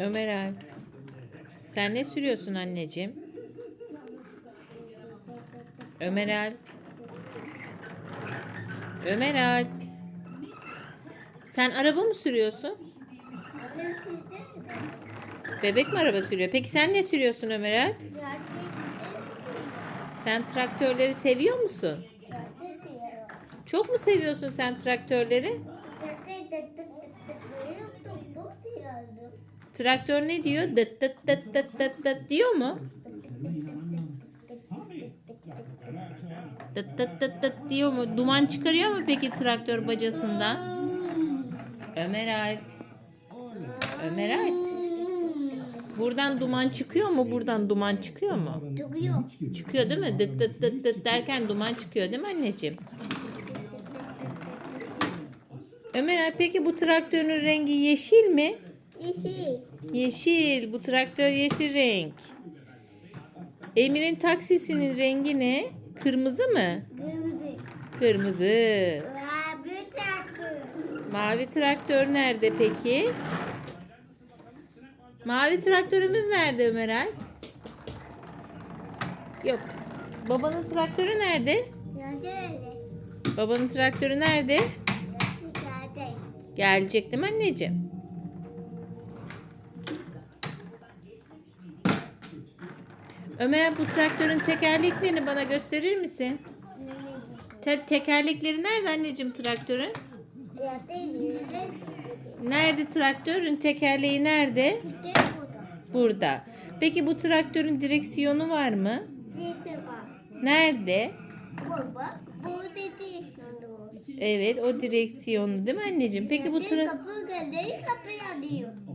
Ömer Alp. Sen ne sürüyorsun anneciğim? Ömer Alp. Ömer Alp. Sen araba mı sürüyorsun? Bebek mi araba sürüyor? Peki sen ne sürüyorsun Ömer Alp? Sen traktörleri seviyor musun? Çok mu seviyorsun sen traktörleri? Traktör ne diyor? Dıt dıt dıt dıt dıt dıt diyor mu? Dıt dıt dıt dıt diyor mu? Duman çıkarıyor mu peki traktör bacasından? Ömer Alp. Ömer Alp. Buradan duman çıkıyor mu? Buradan duman çıkıyor mu? Çıkıyor. Çıkıyor değil mi? Dıt dıt dıt dıt derken duman çıkıyor değil mi anneciğim? Ömer Alp peki bu traktörün rengi yeşil mi? İşi. Yeşil. Bu traktör yeşil renk. Emir'in taksisinin rengi ne? Kırmızı mı? Kırmızı. Kırmızı. Bir tatlı. Mavi traktör nerede peki? Mavi traktörümüz nerede Ömer Alp? Yok. Babanın traktörü nerede? Babanın traktörü nerede? Gelecek değil mi anneciğim? Ömer bu traktörün tekerleklerini bana gösterir misin? Te- tekerlekleri nerede anneciğim traktörün? Nerede traktörün tekerleği nerede? Burada. Peki bu traktörün direksiyonu var mı? Nerede? Evet o direksiyonu değil mi anneciğim? Peki bu tra-.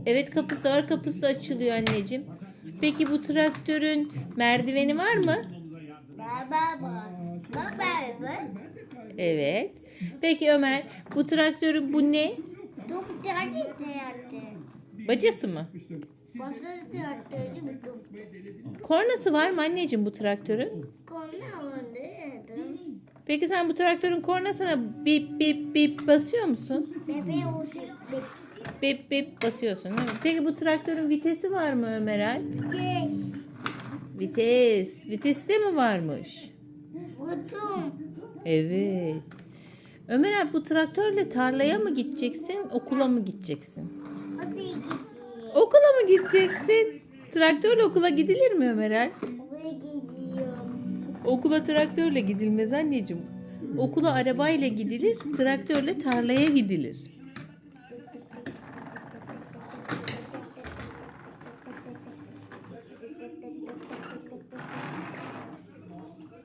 Evet kapısı da var kapısı da açılıyor anneciğim. Peki bu traktörün merdiveni var mı? Baba var. Baba var. Evet. Peki Ömer bu traktörün bu ne? Çok derdi derdi. Bacası mı? Derdi mi çok? Kornası var mı anneciğim bu traktörün? Alındı dedim. Peki sen bu traktörün kornasına bip bip bip basıyor musun? Bebe olsun. Bip bip basıyorsun değil mi? Peki bu traktörün vitesi var mı Ömer Alp? Geç. Vites. Vitesi de mi varmış? Kutum. Evet. Ömer Alp bu traktörle tarlaya mı gideceksin, okula mı gideceksin? Hadi gidiyor. Okula mı gideceksin? Traktörle okula gidilir mi Ömer Alp? Buraya gidiyor. Okula traktörle gidilmez anneciğim. Okula arabayla gidilir, traktörle tarlaya gidilir.